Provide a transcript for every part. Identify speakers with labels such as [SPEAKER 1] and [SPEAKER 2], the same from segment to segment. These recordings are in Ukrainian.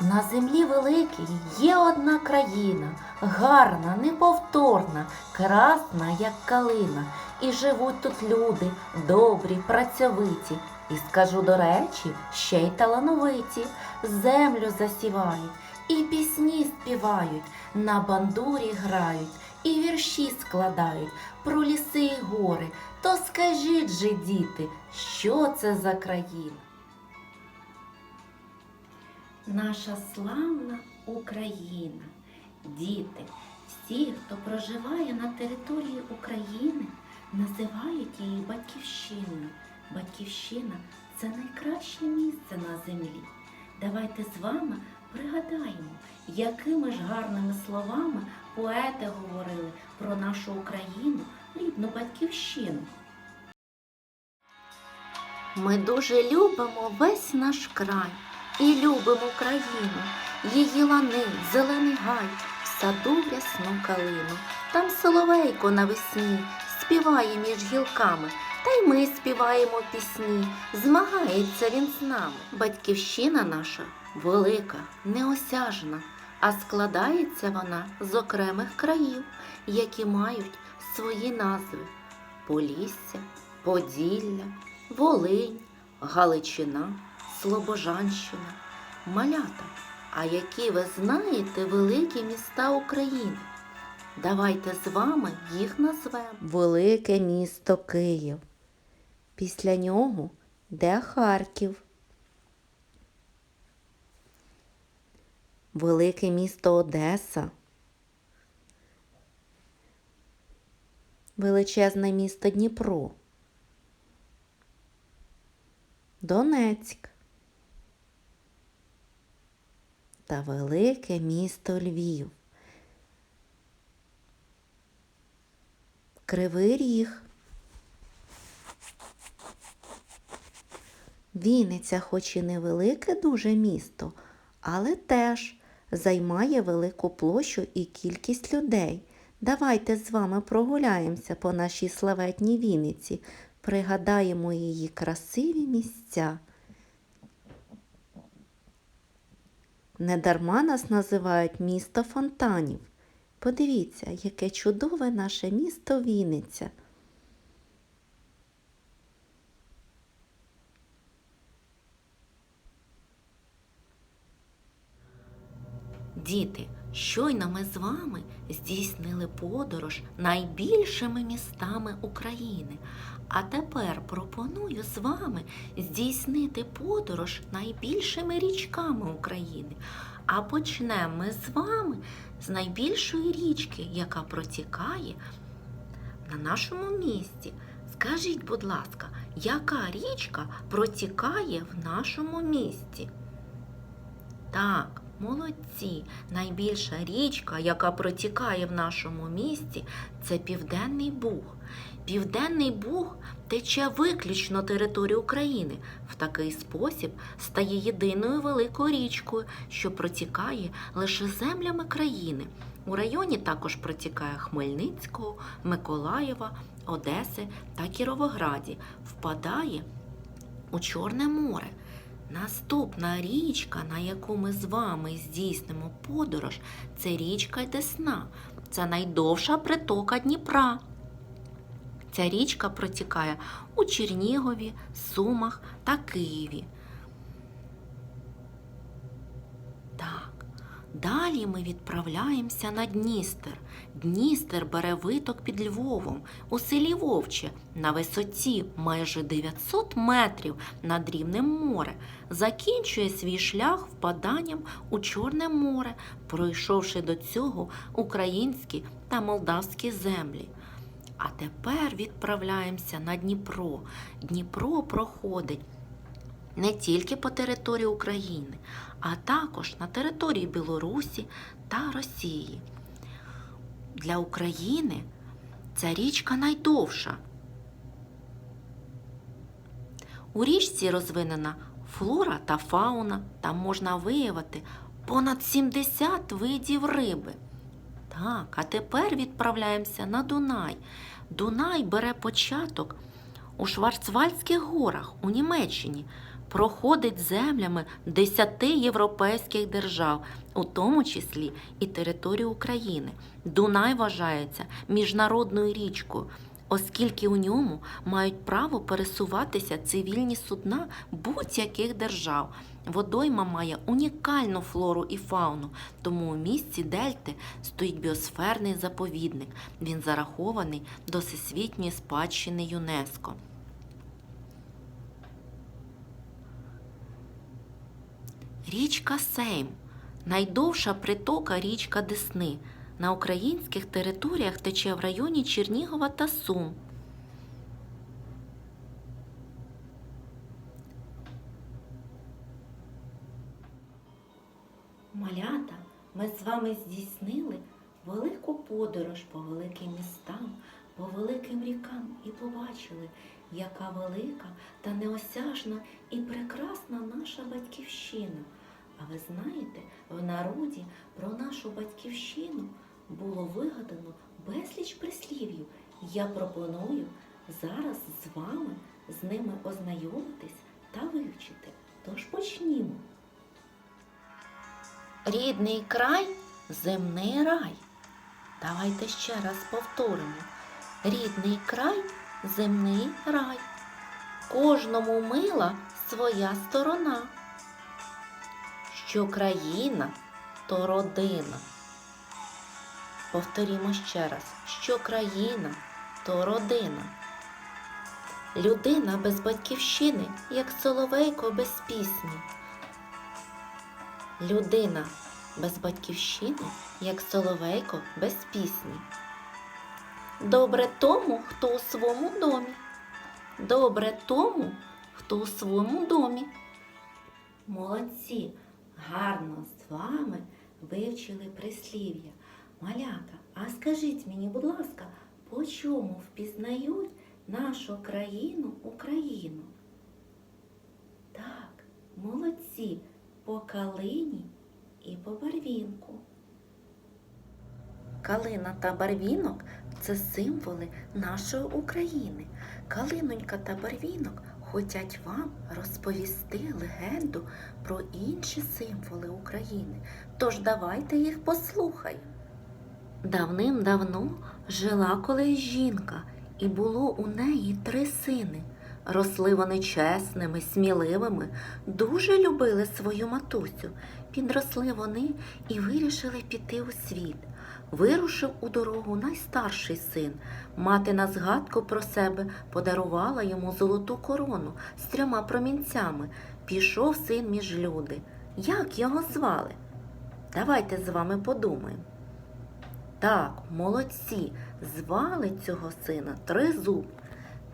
[SPEAKER 1] На землі великій є одна країна, гарна, неповторна, красна, як калина. І живуть тут люди, добрі, працьовиті. І скажу до речі, ще й талановиті. Землю засівають, і пісні співають, на бандурі грають, і вірші складають про ліси й гори. То скажіть же, діти, що це за країна? Наша славна Україна. Діти, всі, хто проживає на території України, називають її батьківщиною. Батьківщина це найкраще місце на землі. Давайте з вами пригадаємо, якими ж гарними словами поети говорили про нашу Україну, рідну батьківщину. Ми дуже любимо весь наш край і любимо країну, її лани, зелений гай, в саду рясну калину. Там соловейко навесні співає між гілками, та й ми співаємо пісні, змагається він з нами. Батьківщина наша велика, неосяжна, а складається вона з окремих країв, які мають свої назви Полісся, Поділля, Волинь, Галичина, Слобожанщина, Малята. А які ви знаєте великі міста України? Давайте з вами їх назвемо. Велике місто Київ. Після нього йде Харків. Велике місто Одеса. Величезне місто Дніпро. Донецьк та велике місто Львів. Кривий Ріг. Вінниця, хоч і невелике дуже місто, але теж займає велику площу і кількість людей. Давайте з вами прогуляємося по нашій славетній Вінниці, пригадаємо її красиві місця. Недарма нас називають місто фонтанів. Подивіться, яке чудове наше місто Вінниця. Діти, щойно ми з вами здійснили подорож найбільшими містами України. А тепер пропоную з вами здійснити подорож найбільшими річками України. А почнемо ми з вами з найбільшої річки, яка протікає на нашому місті. Скажіть, будь ласка, яка річка протікає в нашому місті? Так, молодці. Найбільша річка, яка протікає в нашому місті, це Південний Буг. Південний Буг тече виключно територію України. В такий спосіб стає єдиною великою річкою, що протікає лише землями країни. У районі також протікає Хмельницького, Миколаєва, Одеси та Кіровограді. Впадає у Чорне море. Наступна річка, на яку ми з вами здійснимо подорож, це річка Десна. Це найдовша притока Дніпра. Ця річка протікає у Чернігові, Сумах та Києві. Так. Далі ми відправляємося на Дністер. Дністер бере виток під Львовом у селі Вовче на висоті майже 900 метрів над рівнем море. Закінчує свій шлях впаданням у Чорне море, пройшовши до цього українські та молдавські землі. А тепер відправляємося на Дніпро. Дніпро проходить не тільки по території України, а також на території Білорусі та Росії. Для України ця річка найдовша. У річці розвинена флора та фауна. Там можна виявити понад 70 видів риби. Так, а тепер відправляємося на Дунай. Дунай бере початок у Шварцвальдських горах у Німеччині, проходить землями десяти європейських держав, у тому числі і територію України. Дунай вважається міжнародною річкою, оскільки у ньому мають право пересуватися цивільні судна будь-яких держав. Водойма має унікальну флору і фауну, тому у місті Дельти стоїть біосферний заповідник. Він зарахований до всесвітньої спадщини ЮНЕСКО. Річка Сейм найдовша притока річка Десни. На українських територіях тече в районі Чернігова та Сум. Малята, ми з вами здійснили велику подорож по великим містам, по великим рікам і побачили, яка велика та неосяжна і прекрасна наша батьківщина. А ви знаєте, в народі про нашу батьківщину було вигадано безліч прислів'їв. Я пропоную зараз з вами з ними ознайомитись та вивчити. Тож почнімо. Рідний край земний рай. Давайте ще раз повторимо. Рідний край земний рай. Кожному мила своя сторона. Що країна, то родина. Повторімо ще раз, що країна, то родина. Людина без батьківщини, як соловейко без пісні. Людина без батьківщини, як соловейко без пісні. Добре тому, хто у своєму домі. Добре тому, хто у своєму домі. Молодці, гарно з вами вивчили прислів'я. Малята, а скажіть мені, будь ласка, по чому впізнають нашу країну Україну? Так, молодці, по калині і по барвінку. Калина та барвінок це символи нашої України. Калинонька та барвінок хочуть вам розповісти легенду про інші символи України. Тож давайте їх послухаємо. Давним-давно жила колись жінка, і було у неї три сини. Росли вони чесними, сміливими, дуже любили свою матусю. Підросли вони і вирішили піти у світ. Вирушив у дорогу найстарший син. Мати на згадку про себе подарувала йому золоту корону з трьома промінцями. Пішов син між люди. Як його звали? Давайте з вами подумаємо. Так, молодці, звали цього сина Тризуб.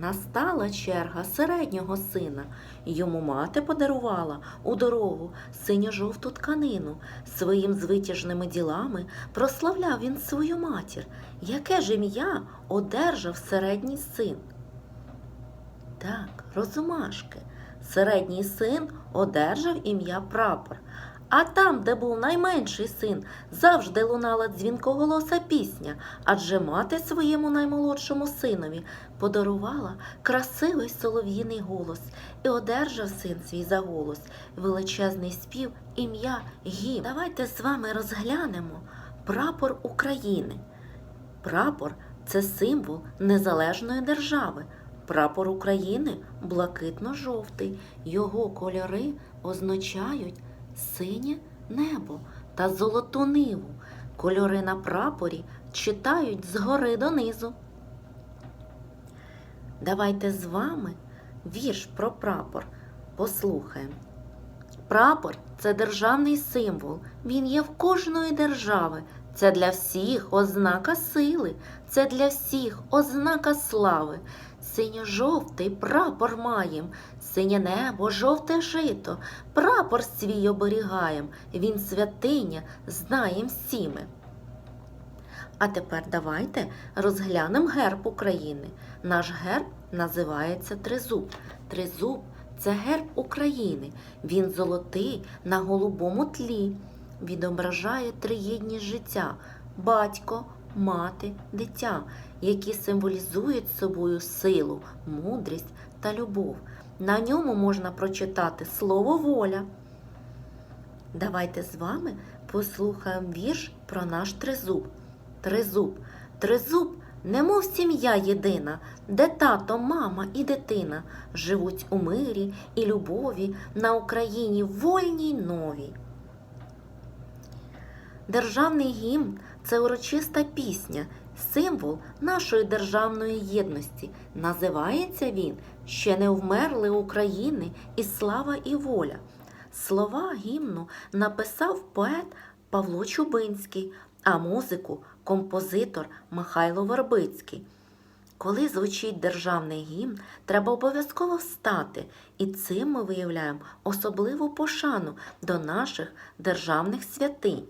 [SPEAKER 1] Настала черга середнього сина. Йому мати подарувала у дорогу синьо-жовту тканину. Своїм звитяжними ділами прославляв він свою матір. Яке ж ім'я одержав середній син? Так, розумашки. Середній син одержав ім'я прапор. А там, де був найменший син, завжди лунала дзвінкоголоса пісня, адже мати своєму наймолодшому синові подарувала красивий солов'їний голос і одержав син свій за голос, величезний спів, ім'я гімн. Давайте з вами розглянемо прапор України. Прапор це символ незалежної держави. Прапор України блакитно-жовтий. Його кольори означають синє небо та золоту ниву. Кольори на прапорі читають згори донизу. Давайте з вами вірш про прапор послухаємо. Прапор це державний символ. Він є в кожної держави. Це для всіх ознака сили, це для всіх ознака слави. Синьо-жовтий прапор маєм, синє небо, жовте жито, прапор свій оберігаєм, він святиня, знаєм всі ми. А тепер давайте розглянемо герб України. Наш герб називається Тризуб. Тризуб це герб України. Він золотий на голубому тлі. Відображає триєдність життя батько, мати, дитя, які символізують собою силу, мудрість та любов. На ньому можна прочитати слово воля. Давайте з вами послухаємо вірш про наш тризуб. Тризуб. Тризуб, немов сім'я єдина, де тато, мама і дитина живуть у мирі і любові на Україні вольній новій. Державний гімн це урочиста пісня, символ нашої державної єдності. Називається він Ще не вмерли України і слава і воля. Слова гімну написав поет Павло Чубинський, а музику композитор Михайло Вербицький. Коли звучить державний гімн, треба обов'язково встати, і цим ми виявляємо особливу пошану до наших державних святинь.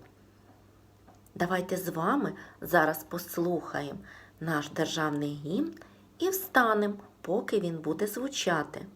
[SPEAKER 1] Давайте з вами зараз послухаємо наш державний гімн і встанемо, поки він буде звучати.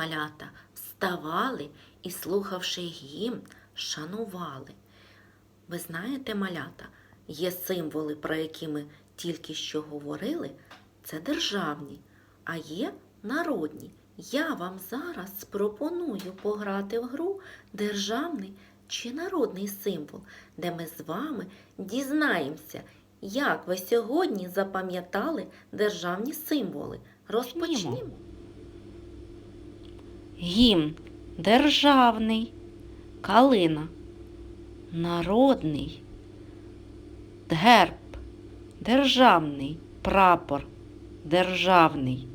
[SPEAKER 1] Малята вставали і, слухавши гімн, шанували. Ви знаєте, малята, є символи, про які ми тільки що говорили, це державні, а є народні. Я вам зараз пропоную пограти в гру державний чи народний символ, де ми з вами дізнаємося, як ви сьогодні запам'ятали державні символи. Розпочнімо. Гімн державний, калина, народний, герб, державний, прапор, державний,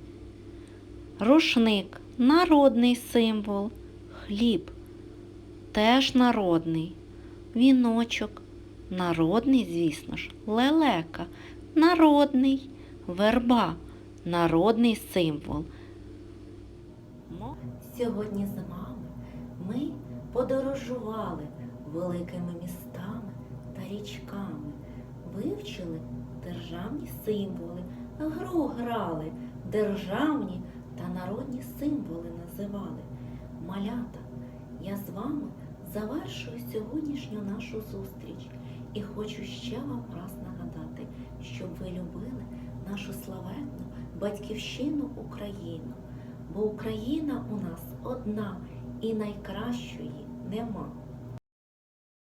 [SPEAKER 1] рушник, народний символ, хліб, теж народний, віночок, народний, звісно ж, лелека, народний, верба, народний символ. Сьогодні з вами ми подорожували великими містами та річками, вивчили державні символи, гру грали, державні та народні символи називали. Малята, я з вами завершую сьогоднішню нашу зустріч. І хочу ще вам раз нагадати, щоб ви любили нашу славетну батьківщину Україну бо Україна у нас одна і найкращої нема.